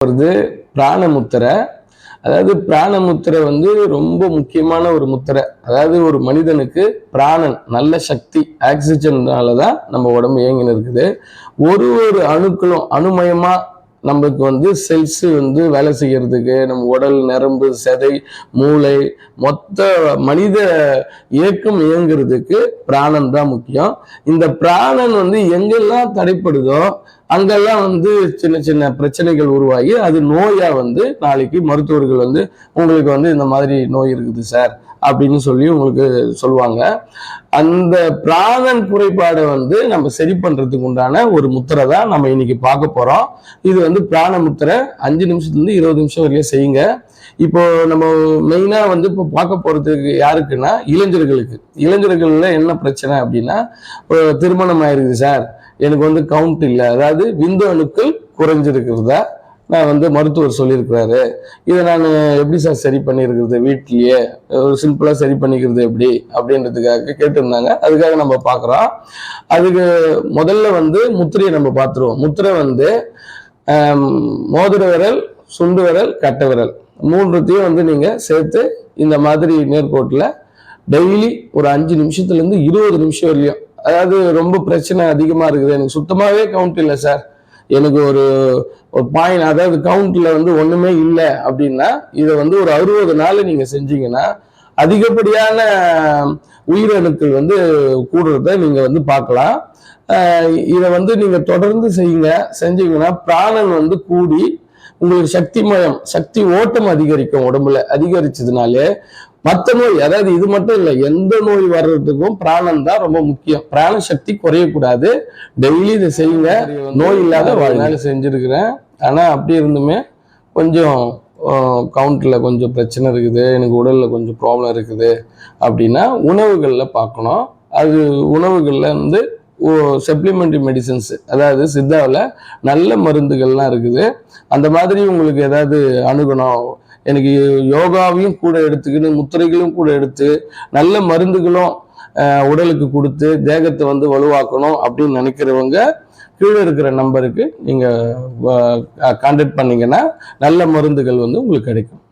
வருது பிராணமுத்திரை. அதாவது பிராணமுத்திரை வந்து ரொம்ப முக்கியமான ஒரு முத்திரை. அதாவது ஒரு மனிதனுக்கு பிராணன் நல்ல சக்தி ஆக்சிஜன்னால தான் நம்ம உடம்பு இயங்கின்னு இருக்குது. ஒரு ஒரு அணுக்களும் அணுமயமாக நம்மளுக்கு வந்து செல்ஸ் வந்து வேலை செய்யறதுக்கு நம்ம உடல் நரம்பு செதை மூளை மொத்த மனித இயக்கம் இயங்குறதுக்கு பிராணன் தான் முக்கியம். இந்த பிராணன் வந்து எங்கெல்லாம் தடைப்படுதோ அங்கெல்லாம் வந்து சின்ன சின்ன பிரச்சனைகள் உருவாகி அது நோயா வந்து நாளைக்கு மருத்துவர்கள் வந்து உங்களுக்கு வந்து இந்த மாதிரி நோய் இருக்குது சார் அப்படின்னு சொல்லி உங்களுக்கு சொல்லுவாங்க. அந்த பிராணன் குறைபாடை வந்து நம்ம சரி பண்றதுக்கு உண்டான ஒரு முத்திரை தான் நம்ம இன்னைக்கு பார்க்க போறோம். இது வந்து பிராண முத்திரை. அஞ்சு நிமிஷத்துலேருந்து இருபது நிமிஷம் வரையும் செய்யுங்க. இப்போ நம்ம மெயினா வந்து இப்போ பார்க்க போறதுக்கு யாருக்குன்னா இளைஞர்களுக்கு. இளைஞர்கள்ல என்ன பிரச்சனை அப்படின்னா திருமணம் ஆயிருக்குது சார். எனக்கு வந்து கவுண்ட் இல்லை. அதாவது விந்து அணுக்கள் குறைஞ்சிருக்கிறதா? நான் வந்து மருத்துவர் சொல்லியிருக்கிறாரு. இதை நான் எப்படி சார் சரி பண்ணியிருக்கிறது வீட்லயே? ஒரு சிம்பிளாக சரி பண்ணிக்கிறது எப்படி? அப்படின்றதுக்காக கேட்டிருந்தாங்க. அதுக்காக நம்ம பார்க்குறோம். அதுக்கு முதல்ல வந்து முத்திரையை நம்ம பார்த்துருவோம். முத்திரை வந்து மோதிர விரல் சுண்டு விரல் கட்டை விரல். மூன்றுத்தையும் வந்து நீங்கள் சேர்த்து இந்த மாதிரி நேர்கோட்டில் டெய்லி ஒரு அஞ்சு நிமிஷத்துலேருந்து இருபது நிமிஷம் வரையும் அதாவது ரொம்ப பிரச்சனை அதிகமாக இருக்குது. எனக்கு சுத்தமாகவே கவுண்ட் இல்லை சார் எனக்கு ஒரு ஒரு பாயிண்ட் அதாவது கவுண்ட்ல வந்து ஒண்ணுமே இல்லை அப்படின்னா இதை வந்து ஒரு அறுபது நாள் நீங்க செஞ்சீங்கன்னா அதிகப்படியான உயிரணுக்கள் வந்து கூடுறத நீங்க வந்து பார்க்கலாம். இதை வந்து நீங்க தொடர்ந்து செய்யுங்க. செஞ்சீங்கன்னா பிராணன் வந்து கூடி உங்களுக்கு சக்தி மயம் சக்தி ஓட்டம் அதிகரிக்கும் உடம்புல அதிகரிச்சதுனாலே மற்ற நோய் அதாவது இது மட்டும் இல்லை எந்த நோய் வர்றதுக்கும் பிராணம் தான் ரொம்ப முக்கியம். பிராண சக்தி குறையக்கூடாது. டெய்லி இதை செய்யுங்க. நோய் இல்லாத வாழ்நாள் செஞ்சிருக்கிறேன். ஆனால் அப்படி இருந்துமே கொஞ்சம் கவுண்டில் கொஞ்சம் பிரச்சனை இருக்குது. எனக்கு உடலில் கொஞ்சம் ப்ராப்ளம் இருக்குது. அப்படின்னா உணவுகளில் பார்க்கணும். அது உணவுகளில் வந்து சப்ளிமெண்ட்ரி மெடிசன்ஸ் அதாவது சித்தாவில் நல்ல மருந்துகள்லாம் இருக்குது. அந்த மாதிரி உங்களுக்கு ஏதாவது அணுகணும். எனக்கு யோகாவையும் கூட எடுத்துக்கின்னு முத்திரைகளும் கூட எடுத்து நல்ல மருந்துகளும் உடலுக்கு கொடுத்து தேகத்தை வந்து வலுவாக்கணும் அப்படின்னு நினைக்கிறவங்க கீழே இருக்கிற நம்பருக்கு நீங்கள் கான்டாக்ட் பண்ணிங்கன்னா நல்ல மருந்துகள் வந்து உங்களுக்கு கிடைக்கும்.